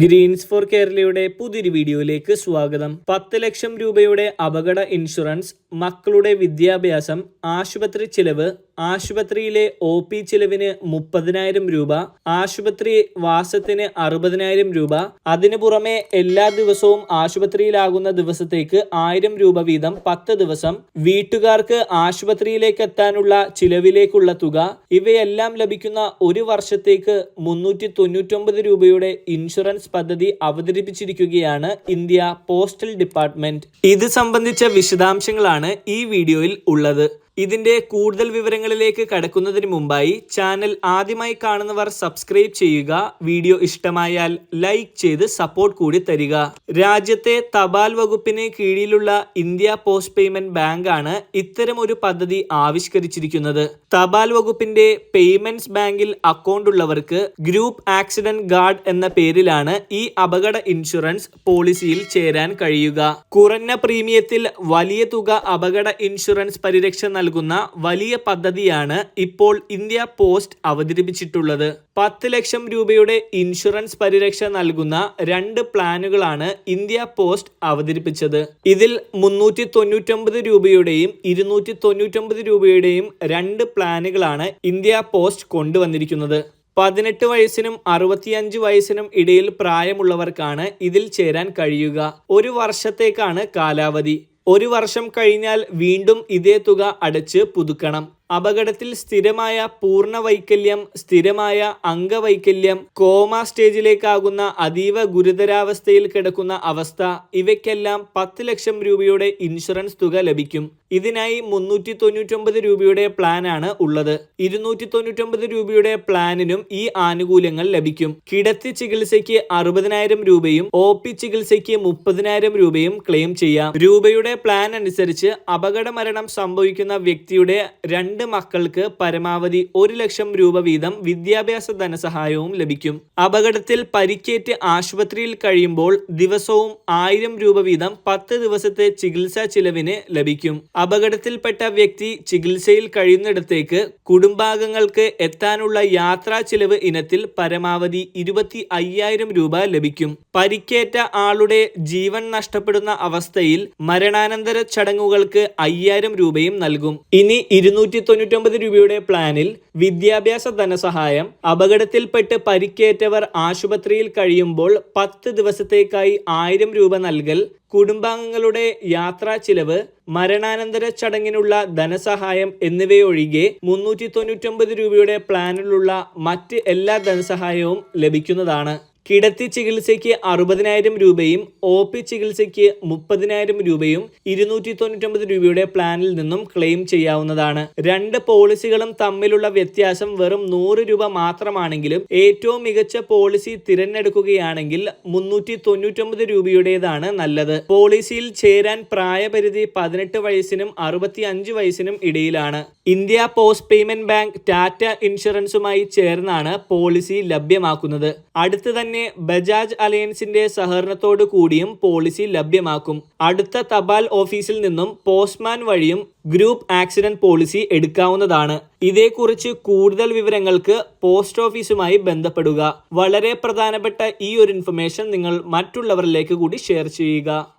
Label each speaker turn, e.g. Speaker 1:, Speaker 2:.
Speaker 1: Green's four കേരളയുടെ പുതിയൊരു വീഡിയോയിലേക്ക് സ്വാഗതം. പത്ത് ലക്ഷം രൂപയുടെ അപകട ഇൻഷുറൻസ് മക്കളുടെ വിദ്യാഭ്യാസം ആശുപത്രി ചിലവ് ആശുപത്രിയിലെ ഒ പി ചിലവിന് മുപ്പതിനായിരം രൂപ ആശുപത്രി വാസത്തിന് അറുപതിനായിരം രൂപ അതിനു പുറമെ എല്ലാ ദിവസവും ആശുപത്രിയിലാകുന്ന ദിവസത്തേക്ക് ആയിരം രൂപ വീതം പത്ത് ദിവസം വീട്ടുകാർക്ക് ആശുപത്രിയിലേക്ക് എത്താനുള്ള ചിലവിലേക്കുള്ള തുക ഇവയെല്ലാം ലഭിക്കുന്ന ഒരു വർഷത്തേക്ക് മുന്നൂറ്റി തൊണ്ണൂറ്റൊമ്പത് രൂപയുടെ ഇൻഷുറൻസ് പദ്ധതി അവതരിപ്പിച്ചിരിക്കുകയാണ് ഇന്ത്യ പോസ്റ്റൽ ഡിപ്പാർട്ട്മെന്റ്. ഇത് സംബന്ധിച്ച വിശദാംശങ്ങളാണ് ഈ വീഡിയോയിൽ ഉള്ളത്. ഇതിന്റെ കൂടുതൽ വിവരങ്ങളിലേക്ക് കടക്കുന്നതിന് മുമ്പായി ചാനൽ ആദ്യമായി കാണുന്നവർ സബ്സ്ക്രൈബ് ചെയ്യുക. വീഡിയോ ഇഷ്ടമായാൽ ലൈക്ക് ചെയ്ത് സപ്പോർട്ട് കൂടി തരിക. രാജ്യത്തെ തപാൽ വകുപ്പിന് കീഴിലുള്ള ഇന്ത്യ പോസ്റ്റ് പേയ്മെന്റ് ബാങ്ക് ആണ് ഇത്തരം ഒരു പദ്ധതി ആവിഷ്കരിച്ചിരിക്കുന്നത്. തപാൽ വകുപ്പിന്റെ പേയ്മെന്റ്സ് ബാങ്കിൽ അക്കൗണ്ട് ഉള്ളവർക്ക് ഗ്രൂപ്പ് ആക്സിഡന്റ് ഗാർഡ് എന്ന പേരിലാണ് ഈ അപകട ഇൻഷുറൻസ് പോളിസിയിൽ ചേരാൻ കഴിയുക. കുറഞ്ഞ പ്രീമിയത്തിൽ വലിയ തുക അപകട ഇൻഷുറൻസ് പരിരക്ഷ നൽകുന്ന വലിയ പദ്ധതിയാണ് ഇപ്പോൾ ഇന്ത്യ പോസ്റ്റ് അവതരിപ്പിച്ചിട്ടുള്ളത്. പത്ത് ലക്ഷം രൂപയുടെ ഇൻഷുറൻസ് പരിരക്ഷ നൽകുന്ന രണ്ട് പ്ലാനുകളാണ് ഇന്ത്യ പോസ്റ്റ് അവതരിപ്പിച്ചത്. ഇതിൽ മുന്നൂറ്റി തൊണ്ണൂറ്റൊമ്പത് രൂപയുടെയും ഇരുന്നൂറ്റി തൊണ്ണൂറ്റൊമ്പത് രൂപയുടെയും രണ്ട് പ്ലാനുകളാണ് ഇന്ത്യ പോസ്റ്റ് കൊണ്ടുവന്നിരിക്കുന്നത്. പതിനെട്ട് വയസ്സിനും അറുപത്തിയഞ്ച് വയസ്സിനും ഇടയിൽ പ്രായമുള്ളവർക്കാണ് ഇതിൽ ചേരാൻ കഴിയുക. ഒരു വർഷത്തേക്കാണ് കാലാവധി. ഒരു വർഷം കഴിഞ്ഞാൽ വീണ്ടും ഇതേ തുക അടച്ച് പുതുക്കണം. അപകടത്തിൽ സ്ഥിരമായ പൂർണ വൈകല്യം സ്ഥിരമായ അംഗവൈകല്യം കോമ സ്റ്റേജിലേക്കാകുന്ന അതീവ ഗുരുതരാവസ്ഥയിൽ കിടക്കുന്ന അവസ്ഥ ഇവയ്ക്കെല്ലാം പത്ത് ലക്ഷം രൂപയുടെ ഇൻഷുറൻസ് തുക ലഭിക്കും. ഇതിനായി മുന്നൂറ്റി തൊണ്ണൂറ്റൊമ്പത് രൂപയുടെ പ്ലാനാണ് ഉള്ളത്. ഇരുന്നൂറ്റി തൊണ്ണൂറ്റൊമ്പത് രൂപയുടെ പ്ലാനിനും ഈ ആനുകൂല്യങ്ങൾ ലഭിക്കും. കിടത്തി ചികിത്സയ്ക്ക് അറുപതിനായിരം രൂപയും ഒ പി ചികിത്സയ്ക്ക് മുപ്പതിനായിരം രൂപയും ക്ലെയിം ചെയ്യാം. രൂപയുടെ പ്ലാൻ അനുസരിച്ച് അപകട മരണം സംഭവിക്കുന്ന വ്യക്തിയുടെ രണ്ട് മക്കൾക്ക് പരമാവധി ഒരു ലക്ഷം രൂപ വീതം വിദ്യാഭ്യാസ ധനസഹായവും ലഭിക്കും. അപകടത്തിൽ പരിക്കേറ്റ് ആശുപത്രിയിൽ കഴിയുമ്പോൾ ദിവസവും ആയിരം രൂപ വീതം പത്ത് ദിവസത്തെ ചികിത്സാ ചിലവിന് ലഭിക്കും. അപകടത്തിൽപ്പെട്ട വ്യക്തി ചികിത്സയിൽ കഴിയുന്നിടത്തേക്ക് കുടുംബാംഗങ്ങൾക്ക് എത്താനുള്ള യാത്രാ ചിലവ് ഇനത്തിൽ പരമാവധി ഇരുപത്തി അയ്യായിരം രൂപ ലഭിക്കും. പരിക്കേറ്റ ആളുടെ ജീവൻ നഷ്ടപ്പെടുന്ന അവസ്ഥയിൽ മരണാനന്തര ചടങ്ങുകൾക്ക് അയ്യായിരം രൂപയും നൽകും. ഇനി ഇരുന്നൂറ്റി തൊണ്ണൂറ്റൊമ്പത് രൂപയുടെ പ്ലാനിൽ വിദ്യാഭ്യാസ ധനസഹായം അപകടത്തിൽപ്പെട്ട് പരിക്കേറ്റവർ ആശുപത്രിയിൽ കഴിയുമ്പോൾ പത്ത് ദിവസത്തേക്കായി ആയിരം രൂപ നൽകൽ കുടുംബാംഗങ്ങളുടെ യാത്രാ ചിലവ് മരണാനന്തര ചടങ്ങിനുള്ള ധനസഹായം എന്നിവയൊഴികെ മുന്നൂറ്റി തൊണ്ണൂറ്റൊമ്പത് രൂപയുടെ പ്ലാനിലുള്ള മറ്റ് എല്ലാ ധനസഹായവും ലഭിക്കുന്നതാണ്. കിടത്തി ചികിത്സയ്ക്ക് അറുപതിനായിരം രൂപയും ഒ പി ചികിത്സയ്ക്ക് മുപ്പതിനായിരം രൂപയും ഇരുന്നൂറ്റി തൊണ്ണൂറ്റൊമ്പത് രൂപയുടെ പ്ലാനിൽ നിന്നും ക്ലെയിം ചെയ്യാവുന്നതാണ്. രണ്ട് പോളിസികളും തമ്മിലുള്ള വ്യത്യാസം വെറും നൂറ് രൂപ മാത്രമാണെങ്കിലും ഏറ്റവും മികച്ച പോളിസി തിരഞ്ഞെടുക്കുകയാണെങ്കിൽ മുന്നൂറ്റി തൊണ്ണൂറ്റൊമ്പത് രൂപയുടേതാണ് നല്ലത്. പോളിസിയിൽ ചേരാൻ പ്രായപരിധി പതിനെട്ട് വയസ്സിനും അറുപത്തി അഞ്ച് വയസ്സിനും ഇടയിലാണ്. India post payment bank Tata ഇൻഷുറൻസുമായി ചേർന്നാണ് പോളിസി ലഭ്യമാക്കുന്നത്. അടുത്ത് തന്നെ ബജാജ് അലയൻസിന്റെ സഹകരണത്തോടു കൂടിയും പോളിസി ലഭ്യമാക്കും. അടുത്ത തപാൽ ഓഫീസിൽ നിന്നും പോസ്റ്റ്മാൻ വഴിയും ഗ്രൂപ്പ് ആക്സിഡന്റ് പോളിസി എടുക്കാവുന്നതാണ്. ഇതേക്കുറിച്ച് കൂടുതൽ വിവരങ്ങൾക്ക് പോസ്റ്റ് ഓഫീസുമായി ബന്ധപ്പെടുക. വളരെ പ്രധാനപ്പെട്ട ഈ ഒരു ഇൻഫർമേഷൻ നിങ്ങൾ മറ്റുള്ളവരിലേക്ക് കൂടി ഷെയർ ചെയ്യുക.